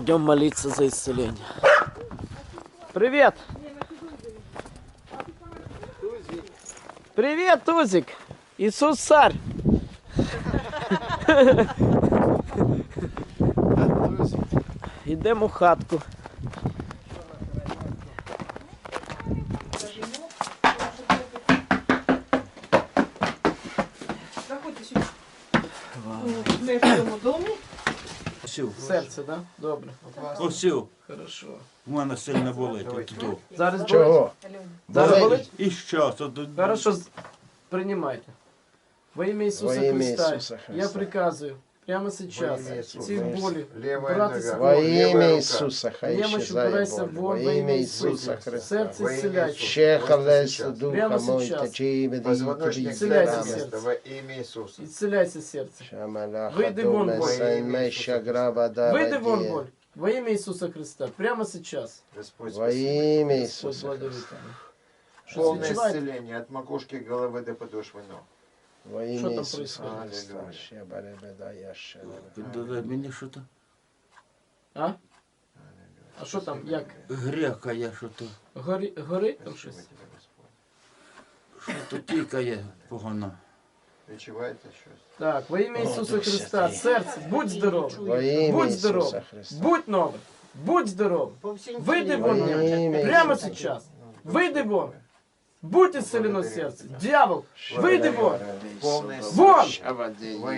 Идем молиться за исцеление. Привет! Привет, Тузик! Иисус царь! Йдемо в хатку. Заходьте сюди. Ми в цьому домі. Сів. Серце, да? Добре. Осів. Хорошо. У мене сильно болить. Тут. Зараз болить? Чого? Зараз Болить? болить? І що? Хорошо, приймайте. Во ім'я Ісуса Христа. я приказую прямо сейчас ім'я Ісуса ці Христа. болі Левая брати нога. з Во болі. ім'я рука. Ісуса, хай Немощь исчезає убирайся боль. вон Во во ім'я ім'я Ісуса Ісуса. Христа. Серце Во ім'я исцеляй. Ісуса. Ще Просто халес сейчас. духа Прямо мой, сейчас. течи від Позвоночник Исцеляйся, на сердце. место во имя Иисуса. Ісцеляйся серце. Шамаляха Вийди вон, доме боль. сен меща граба Вийди вон дарадіє. боль. Во ім'я Ісуса Христа. Прямо сейчас. Господь, Во спасибо. ім'я Господь Ісуса благословить Христа. тебе. Що Полное відчуваєте? исцеление от макушки головы до подошвы ног. Во Що ім'я там происходит? Мені що то. А? А що там? Як? Грякає, що то. Гори, горить там щось? Що то тікає погано. Відчуваєте щось? Так, во ім'я Ісуса Христа, серце, будь ім'я Будь. Христа. Будь новий. Будь здоровий. Вийди вон. Прямо сейчас. Вийди вон. Будь исцелено серце. Дьявол, вийди вон. Вон! Вон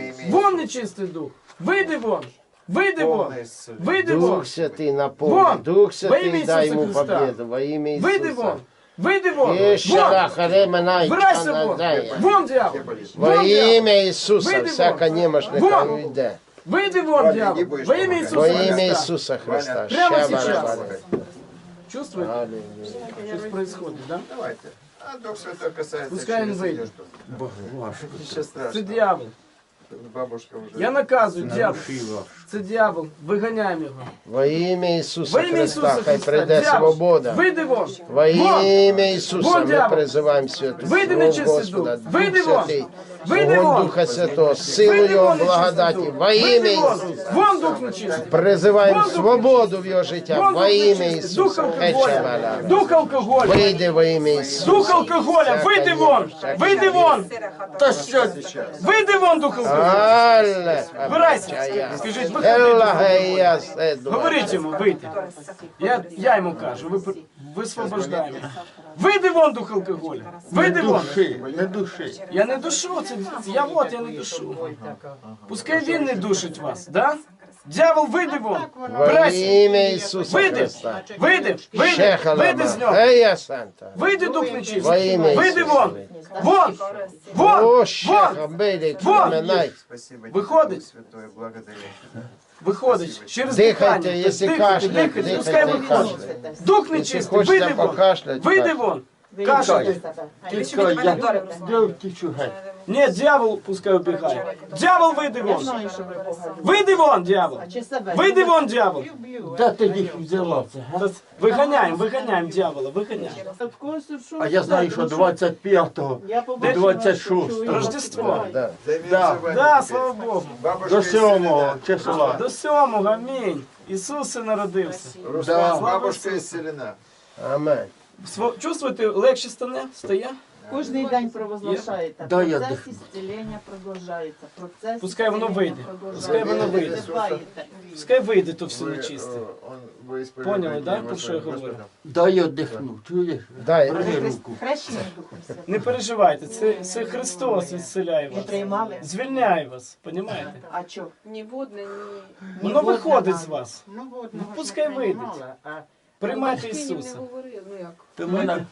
Иисуса. нечистий дух. Вийди вон. Вийди вон. Вийди вон. Дух Святий наповни, Вон! Дух Во Святий дай Христа. победу, во ім'я Ісуса. Вийди вон. Вийди вон. Ще Вон. і вон. Вон дьявол. Во Вон дьявол. ім'я Ісуса Вийди всяка вон. нехай йде. Вийди вон, дьявол. Во ім'я помагати. Во Ісуса ім'я Христа. Ісуса Христа. Прямо сейчас. Чувствуете? Что происходит, да? Давайте. А Дух Святой касается. Пускай он через выйдет. одежду. Боже, важко. Ничего Це дьявол. Бабушка уже. Я наказую На дьявол. Це дьявол. Виганяємо його. Во ім'я Ісуса Во ім'я Ісуса Христа, хай Христа. прийде Дьявол, свобода. Вийди вон. Во ім'я Ісуса Вон ми дьявол. призиваємо святу Вийди, нечистий Господа, дух. Дух Вийди вон. Святий, Вийди Вон вон. Духа Святого, силу Вийди Його вон, нечистий благодаті. дух. Во Вийди ім'я вон. Ісуса. Вон дух нечистий. Призиваємо Вон Дух свободу в його життя. Вон Во дух ім'я нечистий. Дух Ісуса. алкоголя. Хечаваля. Дух алкоголя. Вийди во ім'я Ісуса. Дух алкоголя. Вийди вон. Вийди вон. Та що? Вийди вон, дух алкоголя. Але. Вбирайся. Скажіть, Говоріть йому, вийти. Я, я йому кажу, ви пр- висвобождаємо. Вийди вон, дух алкоголя. Вийди вон. Душі, не душі. Я не душу, це, я вот, я не душу. Пускай він не душить вас, да? Дьявол, вийди вон. Во Брайся. ім'я Ісуса Вийди, Христа. вийди, вийди, вийди з нього. Санта. Вийди, дух Во нечистий. ім'я Вийди Ісуса. вон. Вон, вон, О, вон. шеха, били, Вон. Спасибо тебе, Выходит. Дух Святой, благодарю. Виходить через Дихайте, дихання. якщо Дихайте, кашляє, дихайте, пускай дихайте, виходить. Дух Якщо нечистий, хочете вийди вон. покашляти, Вийди кашляйте. вон. Кашляй. Тікай, я, геть. Ні, дьявол пускай убігає. Дьявол, вийди вон. Вийди вон, дьявол. Вийди вон, дьявол. Де ти їх взяла? це, га? Виганяємо, виганяємо дьявола, виганяємо. А я знаю, що 25-го і 26-го. Рождество. Да. Да. Да, слава Богу. До 7-го исцелена. числа. До сьомого, амінь. Ісус народився. Да. бабушка исцелена. Амен. Сво- Чувствуєте, легше стане? Стає? Кожний день провозглашаєте. Да, я Процес дихну. ісцілення продовжується. Процес Пускай воно ісцілення вийде. продовжується. Пускай воно Ви вийде. визиваєте. Пускай вийде то все Вы, нечисте. э, он- вы исповедуете Поняли, да, его про що своим я говорю? Господом? Дай я дихну, чуєш? Дай. Бери Ви руку. Хрещені Духом Святим. Не переживайте, це, це Христос відселяє Не вас. приймали? Звільняє вас, понімаєте? А чо? Ні водне, ні. Воно водна виходить мало. з вас. Ну, водного Ну, ж пускай не вийде. приймала, а Приймайте Батьки їм Ісуса. не говорили, ну як. Ти мене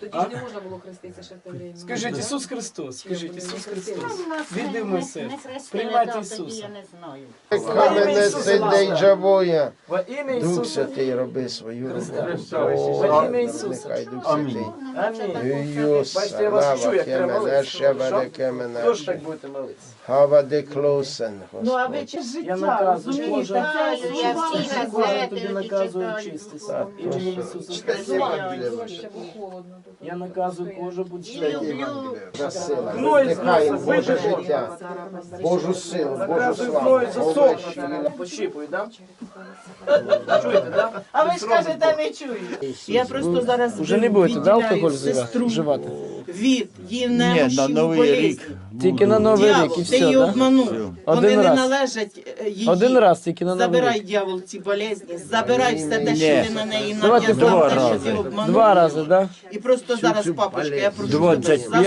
тоді А? ж не можна було хреститися ще в те время. Скажіть Ісус Христос, скажіть Ісус Христос. Віди хрестили, Приймайте Ісуса. Я. Камене сидей джавоя. Во ім'я Дух Ісуса. Святий, роби свою роботу. Во ім'я Ісуса. Нехай Дух Святий. Амінь. Юс, Бачите, я вас лава, чую, як треба кемене, молитися. шевеле, кемене, Тож так будете молитися. Хава де клосен, Ну, а ви Господь. чи Я життя, наказую, розумієте? Боже, Це я відчували, всі що Боже, це тобі наказую читають очистися. духовно. Ім'я Ісуса Читайте Христа. Ваше. Ще було холодно. Я наказую кожу будь. За. Гной Нехай зносить, Боже життя, Божу силу, Божу славу. Пощипую, да? Чуєте, да? А ви ж кажете, не чую. Я просто зараз Уже не будете, да, алкоголь сестру вживати? від її немощі Новий болезні. Тільки на Новий рік і Дьявол, ти все, її да? обманув. Один Вони не раз. належать е, їй. Один раз тільки на Новий Забирай, рік. дьявол, ці болезні, забирай все те, що ти на неї Давайте нав'язав, два те, що рази. ти обманув. Два рази, да? І просто зараз, папочка, я прошу тебе, 25-го.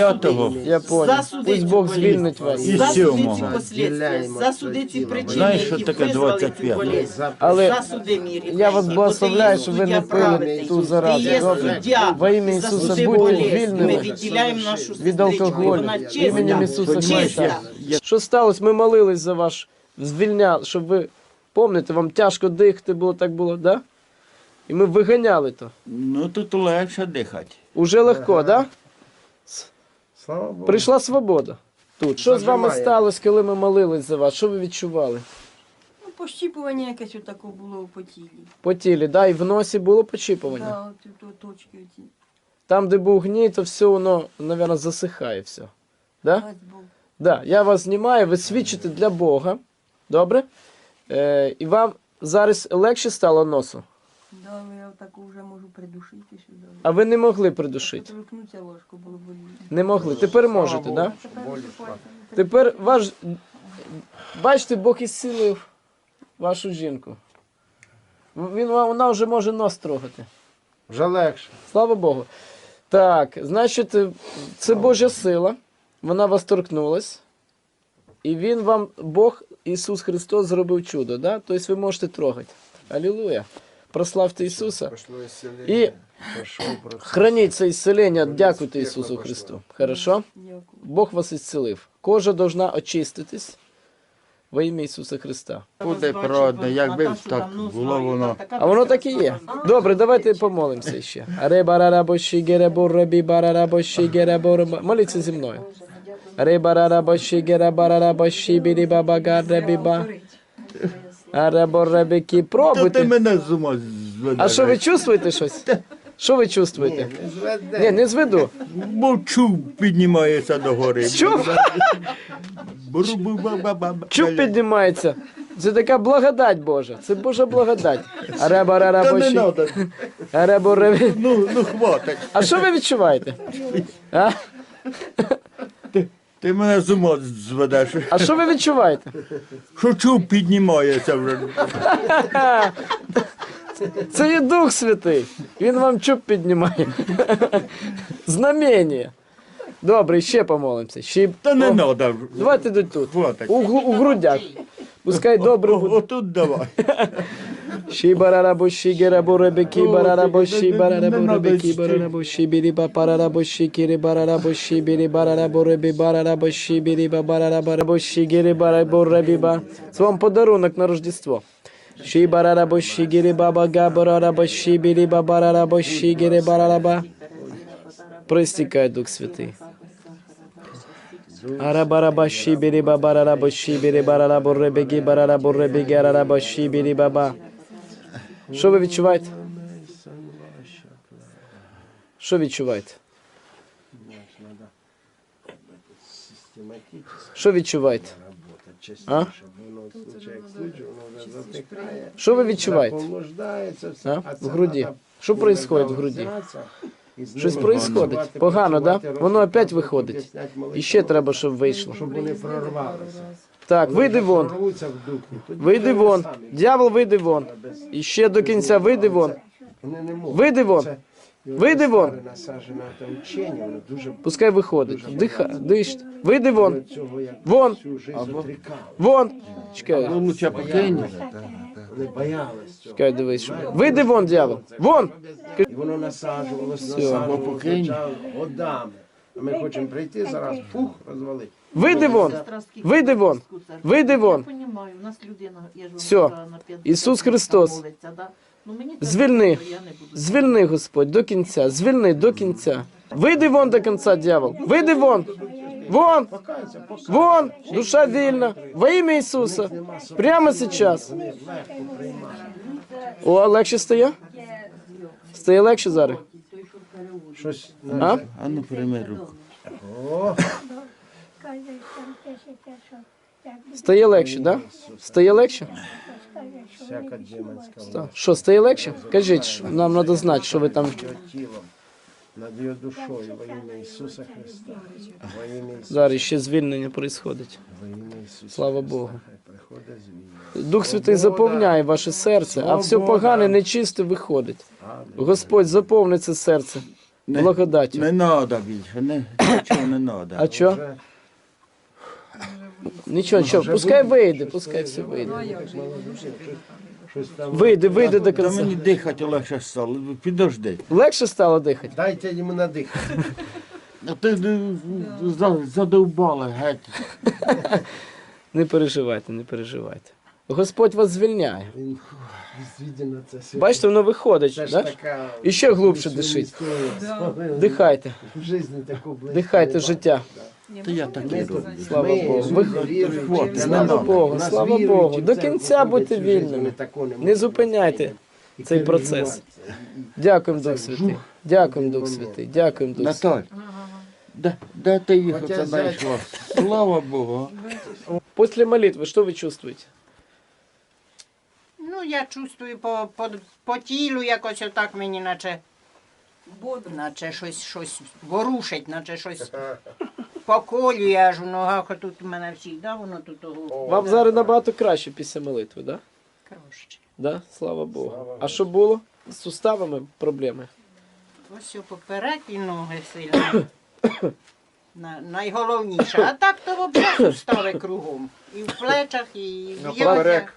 засуди. Я понял. Засуди Пусть цю Бог болезнь. звільнить вас. І Засуди ці сьомого. послідствия, засуди ці причини, Знаєш, що які таке визвали цю 25? болезнь. Але Засуди мір. я вас благословляю, щоб ви не пили ту заразу. Ти є Добре? суддя. Во ім'я Ісуса Засуди будьте болезнь. Ми відділяємо нашу від сестричку. алкоголю. Вона Іменем чиста. Ісуса Христа. Що сталося? Ми молились за ваш звільняв, щоб ви пам'ятаєте, вам тяжко дихати було, так було, да? І ми виганяли то. Ну тут легше дихати. Уже легко, да? Слава Богу. Прийшла свобода. Тут. Що з вами сталося, коли ми молились за вас? Що ви відчували? Ну, пощіпування якесь отако було по тілі. По тілі, да, і в носі було почіпування. Да, от, от, точки оті. Там, де був гній, то все воно, мабуть, засихає все. Да? Да, я вас знімаю, ви свідчите для Бога. Добре? Е, і вам зараз легше стало носу, Да, але я отако вже можу придушити сюди. а ви не могли придушити. Торкнуться важко було боліти. Не могли. Тепер можете, так? Да? Тепер ваш. Бачите, Бог ісцілив вашу жінку. Він, вона вже може нос трогати. Вже легше. Слава Богу. Так, значить, це Божа сила. Вона вас торкнулась. І Він вам, Бог, Ісус Христос, зробив чудо. Да? Тобто ви можете трогати. Алілуя. Прославте Ісуса. І храніть це ісцелення, дякуйте Ісусу Христу. Хорошо? Бог вас ісцелив. Кожа должна очиститись во ім'я Ісуса Христа. Буде правда, якби так було воно. А воно так і є. Добре, давайте помолимося ще. Моліться зі мною. Ребарарабоші геребарарабоші бірібабагаребіба. Ареборебікі. То ти Пробуйте. мене з ума зведеш. А що ви чувствуєте щось? Що ви чувствуєте? Не. Ні, не зведу. Чуб піднімається до гори. Бру-бу-ба-ба-ба. Чуб піднімається. Це така благодать Божа. Це Божа благодать. Та не надо. Ареборебі. Ну, ну хватить. А що ви відчуваєте? А? Ти мене з ума зведеш. А що ви відчуваєте? Що чуб піднімається вже. Це є Дух Святий. Він вам чуб піднімає. Знамення. Добре, ще помолимося. Ще... Та не О, надо. Давайте до тут. Хватить. У, у грудях. Пускай добре буде. Отут давай. Ші кірі, барарабо, ші бірі, барарабо, ребі, барарабо, ші біріба, барарабо, рабо, ші гірі, барарабо, ребіба. Це вам подарунок на Рождество. Ші барарабо, ші баба, га, барарабо, ші біріба, барарабо, гірі, барараба. Пристікай, Дух Святий. Арабараба шибириба барарабо шибири барарабо ребеги барарабо ребеги арарабо шибири баба. Що ви відчуваєте? Що відчуваєте? Що відчуваєте? А? Що ви відчуваєте? А? В груді. Що происходит в груді? Щось происходить. Погано, да? Воно опять виходить. І ще треба, щоб вийшло. Щоб вони прорвалися. Так, вийди вон. Вийди вон. Дьявол, вийди вон. І ще до кінця вийди вон. Вийди вон. Вийди вон. Пускай виходить. Диха, диш. Вийди вон. Вон. Вон. Чекай. Ну. Вони боялись цього. Чекай, дивись. що- Вийди вон, дьявол. Вон. І воно насаджувалось, почало годами. А ми хочемо прийти зараз, фух, розвалити. Вийди вон. Вийди вон. Вийди вон. Я розумію, у нас людина, я ж 50 Ісус Христос. Ну, Звільни. Звільни, Господь, до кінця. Звільни до кінця. Вийди вон до кінця, дьявол. Вийди вон. Вон. Вон. Душа вільна. Во ім'я Ісуса. Прямо зараз. О, легше стає? Стає легше зараз? Щось А? А ну прийми руку. Стає легше, так? Да? Стає легше? Що всяка демонська Та. Що, стає легше? Кажіть, нам треба знати, що ви там. над його тілом, над його душою, во ім'я Ісуса Христа. Во ім'я Ісуса, Зараз ще звільнення відбувається. во ім'я Ісуса Слава Богу. Дух Святий заповняє ваше серце, а все погане, нечисте виходить. Господь заповни це серце благодаттю. Не треба більше, не, нічого не треба. А що? Нічого, нічого, пускай вийде, пускай все вийде. Вийде, вийде до Та мені дихати легше стало. Підожди. Легше стало дихати? Дайте йому надихати. А ти ну, за- задовбали геть. Не переживайте, не переживайте. Господь вас звільняє. Він це. Бачите, воно виходить. це ж Да? така. І ще глибше дишіть. Дихайте. Дихайте, В житті таку близько дихайте не життя. Та я так і роблю. Слава ми, Богу. люди, Ви- віруючі, Хлопці, для слава нас- Богу, нас слава віруючі Богу. До кінця ходять будьте всю життя, вільними. ми такого не Не можемо зупиняйте і цей переживати. процес. Дякуємо, Дух Святий. Дякуємо, Дух Святий. Дякуємо, Дух Святий. Наталь, знайшла? Слава Богу. После молитвы что вы чувствуете? Ну, я чувствую по, по, по тілу якось отак мені наче. Наче щось, щось ворушить, наче щось поколює аж у ногах, а тут у мене всі, да, воно тут того Вам зараз набагато краще після молитви, да? краще. Да? Слава Богу. А що було? З суставами проблеми? Ось о, поперек і ноги сильно. На, найголовніше. А так то взагалі сустави кругом. І в плечах, і в ягодях.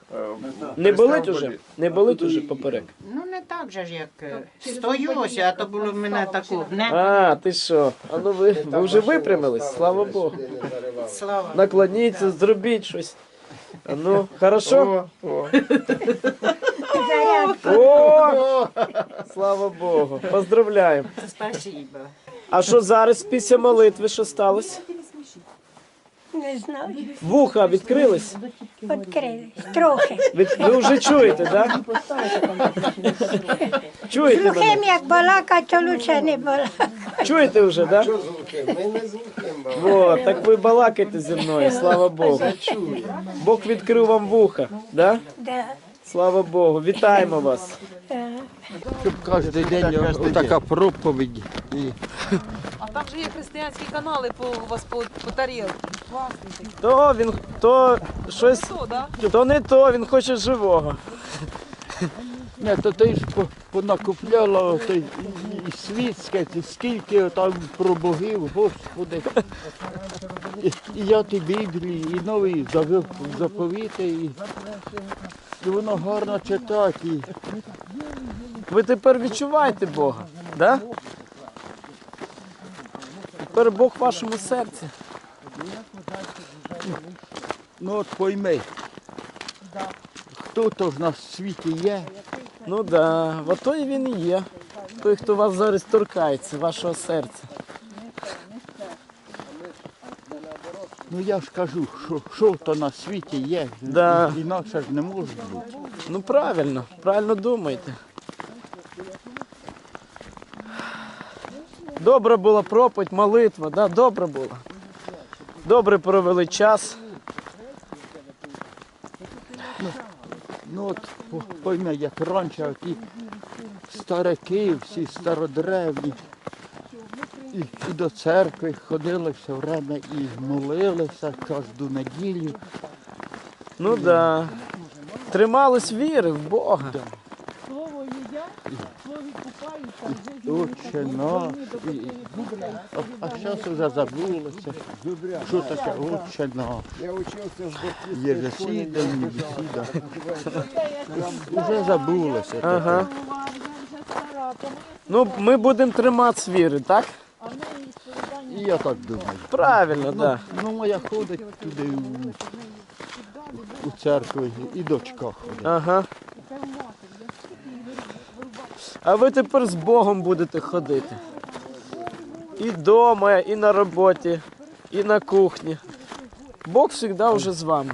Не болить уже? Не болить уже поперек? Ну не так же ж, як е, стою ось, а то було в мене таку гне. А, ти що? А ну ви, ви вже випрямились, слава Богу. Слава. Наклоніться, зробіть щось. Ну, хорошо? О. О! Слава Богу. Поздравляємо. Спасибо. А що зараз після молитви, що сталося? Не знаю, Вуха відкрились? відкрились трохи. Ви, ви вже чуєте, так? Чуєте мене? Як балакать, то лучше не балакати. Чуєте вже, так? Що звуки? Ми не звукаємо. О, так ви балакаєте зі мною, слава Богу. Бог відкрив вам вуха, да? Да. Слава Богу, вітаємо вас. е. Щоб кожен день така проповідь. І А там же є християнські канали по у вас по, по тарілці. Класний такий. То він, то щось, То, да? то не то, він хоче живого. Не, то ти ж по- понакупляла той і, і світське, ти скільки там про богів, Господи. І, і я ті Біблії, і нові заве- заповіти, і, і воно гарно читати. І, Ви тепер відчуваєте Бога, да? Тепер Бог в вашому серці. ну от пойми, хто то ж на світі є, Ну да, от той він і є. Той, хто вас зараз торкається, вашого серця. ну я ж кажу, що, що то на світі є, Да. інакше ж не може бути. Ну правильно, правильно думаєте. Добра була проповідь, молитва, да? добра була. Добре провели час. Ну от по- пойми, як раніше ті старики, всі стародревні, і, і до церкви ходили все время і молилися кожну неділю. Ну да. Тримались віри в Бога. Отче і- а, зараз вже забулося. Що таке боків. Є засідання, бесіда. Вже забулося. Ага. Ну, ми будемо триматися віри, так? І я так думаю. Правильно, так. Ну, Да. ну моя ходить туди у, у церкву, і дочка ходить. Ага. А ви тепер з Богом будете ходити. І вдома, і на роботі, і на кухні. Бог завжди вже з вами.